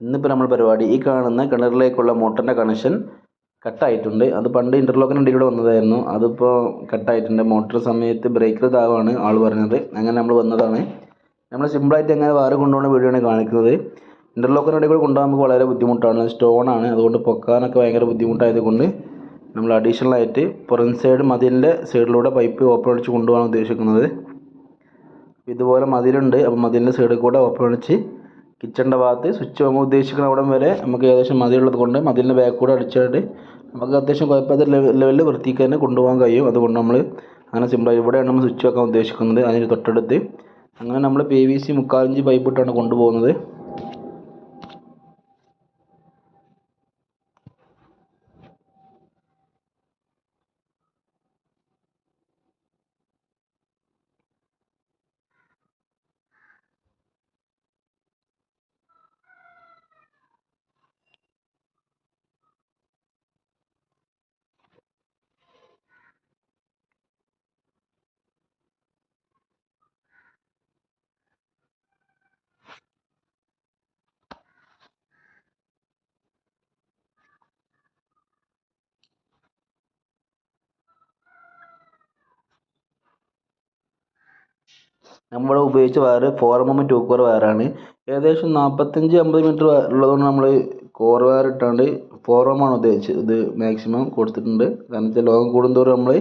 ഇന്നിപ്പോൾ നമ്മൾ പരിപാടി ഈ കാണുന്ന കിണറിലേക്കുള്ള മോട്ടറിന്റെ കണക്ഷൻ കട്ടായിട്ടുണ്ട്. അത് പണ്ട് ഇന്റർലോക്കിന്റെ ഇടയിലൂടെ വന്നതായിരുന്നു. അതിപ്പോൾ കട്ടായിട്ടുണ്ട്. മോട്ടർ സമയത്ത് ബ്രേക്കർ താവാണ് ആൾ പറഞ്ഞത്. അങ്ങനെ നമ്മൾ വന്നതാണ്. നമ്മൾ സിമ്പിളായിട്ട് എങ്ങനെ വാറ് കൊണ്ടുപോകുന്ന വീഡിയോ ആണ് കാണിക്കുന്നത്. ഇന്റർലോക്കിന്റെ ഇടയിൽ കൂടെ കൊണ്ടുപോകാൻ വളരെ ബുദ്ധിമുട്ടാണ്. സ്റ്റോണാണ് അതുകൊണ്ട് പൊക്കാനൊക്കെ ഭയങ്കര ബുദ്ധിമുട്ടായതുകൊണ്ട് നമ്മൾ അഡീഷണൽ ആയിട്ട് പുറം സൈഡ് മതിലിന്റെ സൈഡിലൂടെ പൈപ്പ് ഓപ്പൺ അടിച്ച് കൊണ്ടുപോകാൻ ഉദ്ദേശിക്കുന്നത്. ഇതുപോലെ മതിലുണ്ട്. അപ്പോൾ മതിലിന്റെ സൈഡിൽ കൂടെ ഓപ്പൺ അടിച്ച് കിച്ചണിന്റെ ഭാഗത്ത് സ്വിച്ച് നമ്മൾ ഉദ്ദേശിക്കുന്ന അവിടം വരെ നമുക്ക് ഏകദേശം മതിലുള്ളത് കൊണ്ട് മതിലിന്റെ ബാക്ക് കൂടെ അടിച്ചിട്ട് നമുക്ക് അത്യാവശ്യം കുഴപ്പമില്ലാത്ത ലെവലിൽ വൃത്തിക്ക് തന്നെ കൊണ്ടുപോകാൻ കഴിയും. അതുകൊണ്ട് നമ്മൾ അങ്ങനെ സിമ്പിളായി ഇവിടെയാണ് നമ്മൾ സ്വിച്ച് വെക്കാൻ ഉദ്ദേശിക്കുന്നത്. അതിന് തൊട്ടടുത്ത് അങ്ങനെ നമ്മൾ പി വി സി മുക്കാലിഞ്ച് പൈപ്പിട്ടാണ് കൊണ്ടുപോകുന്നത്. നമ്മൾ ഉപയോഗിച്ച wire four M M two core വയറാണ്. ഏകദേശം നാൽപ്പത്തഞ്ച് അമ്പത് മീറ്റർ ഉള്ളതുകൊണ്ട് നമ്മൾ കോർ വയർ ഇട്ടാണ്ട് ഫോർ എം ആണ് ഉദ്ദേശിച്ചത്. ഇത് മാക്സിമം കൊടുത്തിട്ടുണ്ട്. കാരണം വെച്ചാൽ ലോകം കൂടുന്തോറും നമ്മൾ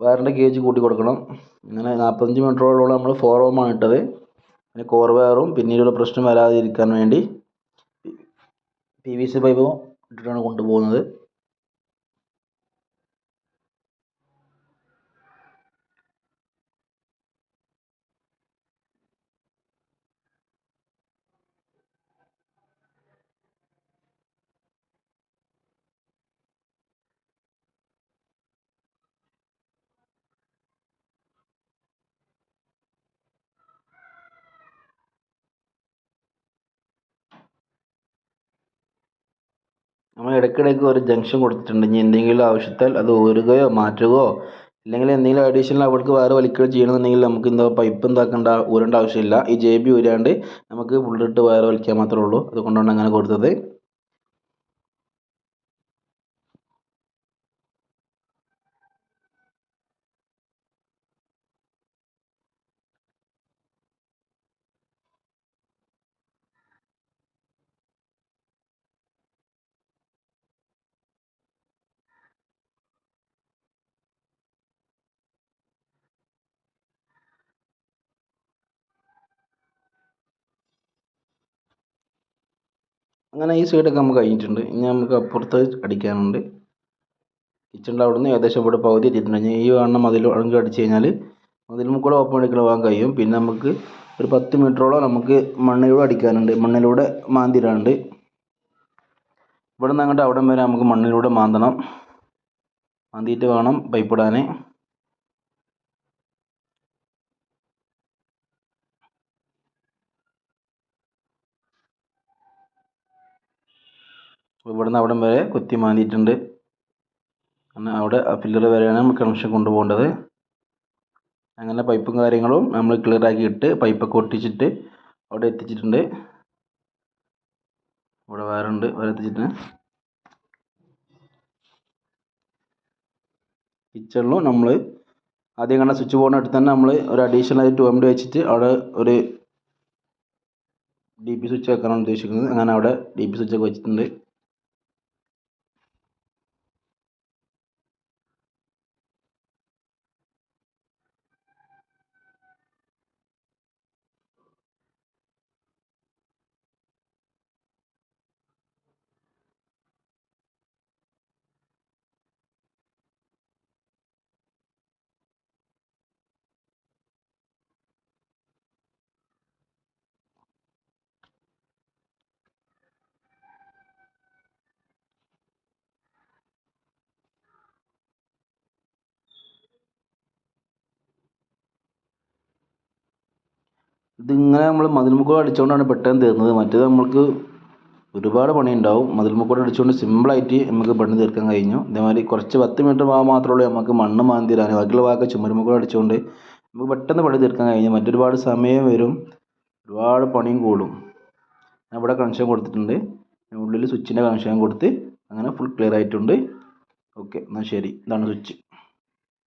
വയറിന്റെ ഗേജ് കൂട്ടി കൊടുക്കണം. അങ്ങനെ നാൽപ്പത്തഞ്ച് മീറ്ററോളം നമ്മൾ ഫോർ എം ആണ് ഇട്ടത്. പിന്നെ കോർ വയറും പിന്നീടുള്ള പ്രശ്നം വരാതിരിക്കാൻ വേണ്ടി പി വി സി പൈപ്പും ഇട്ടിട്ടാണ് കൊണ്ടുപോകുന്നത്. നമ്മൾ ഇടയ്ക്കിടയ്ക്ക് ഒരു ജംഗ്ഷൻ കൊടുത്തിട്ടുണ്ട്. എന്തെങ്കിലും ആവശ്യത്താൽ അത് ഊരുകയോ മാറ്റുകയോ അല്ലെങ്കിൽ എന്തെങ്കിലും അഡീഷണൽ അവർക്ക് വേറെ വലിക്കുകയോ ചെയ്യണമെന്നുണ്ടെങ്കിൽ നമുക്ക് എന്താ പൈപ്പ് എന്താക്കേണ്ട ഊരേണ്ട ആവശ്യമില്ല. ഈ ജെ ബി ഊരാണ്ട് നമുക്ക് ബുള്ളറ്റ് വയർ വലിക്കാൻ മാത്രമേ ഉള്ളൂ. അതുകൊണ്ടാണ് അങ്ങനെ കൊടുത്തത്. അങ്ങനെ ഈ സൈഡൊക്കെ നമുക്ക് കഴിഞ്ഞിട്ടുണ്ട്. ഇനി നമുക്ക് അപ്പുറത്ത് അടിക്കാനുണ്ട്. കിച്ചണിന്റെ അവിടെ നിന്ന് ഏകദേശം ഇവിടെ പകുതി എത്തിയിട്ടുണ്ട്. ഇനി ഈ കാണുന്ന മതിൽ അങ്ങ് അടിച്ച് കഴിഞ്ഞാൽ മതിലും കൂടെ ഓപ്പൺ അടിക്കാൻ പോകാൻ കഴിയും. പിന്നെ നമുക്ക് ഒരു പത്ത് മീറ്ററോളം നമുക്ക് മണ്ണിലൂടെ അടിക്കാനുണ്ട്. മണ്ണിലൂടെ മാന്തിരാണ്ട് ഇവിടെ നിന്ന് അങ്ങോട്ട് അവിടം വരെ നമുക്ക് മണ്ണിലൂടെ മാന്തണം. മാന്തിയിട്ട് വേണം പൈപ്പ് ഇവിടുന്ന് അവിടം വരെ കുത്തി മാന്തിയിട്ടുണ്ട്. അങ്ങനെ അവിടെ ആ വരെയാണ് നമ്മൾ കണക്ഷൻ കൊണ്ടുപോകേണ്ടത്. അങ്ങനെ പൈപ്പും കാര്യങ്ങളും നമ്മൾ ക്ലിയർ ആക്കി ഇട്ട് പൈപ്പൊക്കെ ഒട്ടിച്ചിട്ട് അവിടെ എത്തിച്ചിട്ടുണ്ട്. ഇവിടെ വയറുണ്ട് വയർ എത്തിച്ചിട്ട് കിച്ചണിലും നമ്മൾ ആദ്യം കണ്ട സ്വിച്ച് ബോർഡിന് അടുത്ത് തന്നെ നമ്മൾ ഒരു അഡീഷണൽ ആയിട്ട് ടു എം ഡി വെച്ചിട്ട് അവിടെ ഒരു ഡി പി സ്വിച്ച് വെക്കാനാണ് ഉദ്ദേശിക്കുന്നത്. അങ്ങനെ അവിടെ ഡി പി സ്വിച്ചൊക്കെ വെച്ചിട്ടുണ്ട്. ഇതിങ്ങനെ നമ്മൾ മതിൽമുക്കൂടെ അടിച്ചുകൊണ്ടാണ് പെട്ടെന്ന് തീർന്നത്. മറ്റേത് നമ്മൾക്ക് ഒരുപാട് പണിയുണ്ടാവും. മതിൽമുക്കോട് അടിച്ചുകൊണ്ട് സിമ്പിളായിട്ട് നമുക്ക് പണി തീർക്കാൻ കഴിഞ്ഞു. ഇതേമാതിരി കുറച്ച് പത്ത് മീറ്റർ ഭാഗം മാത്രമേ ഉള്ളൂ നമുക്ക് മണ്ണ് മാന്തി തരാൻ. ബാക്കിയുള്ള ഭാഗമൊക്കെ ചുമരുമുക്കോട് അടിച്ചുകൊണ്ട് നമുക്ക് പെട്ടെന്ന് പണി തീർക്കാൻ കഴിഞ്ഞു. മറ്റൊരുപാട് സമയം വരും. ഒരുപാട് പണിയും കൂടും. ഞാൻ ഇവിടെ കണക്ഷൻ കൊടുത്തിട്ടുണ്ട്. ഉള്ളിൽ സ്വിച്ചിന്റെ കണക്ഷൻ കൊടുത്ത് അങ്ങനെ ഫുൾ ക്ലിയർ ആയിട്ടുണ്ട്. ഓക്കെ എന്നാൽ ശരി. ഇതാണ് സ്വിച്ച്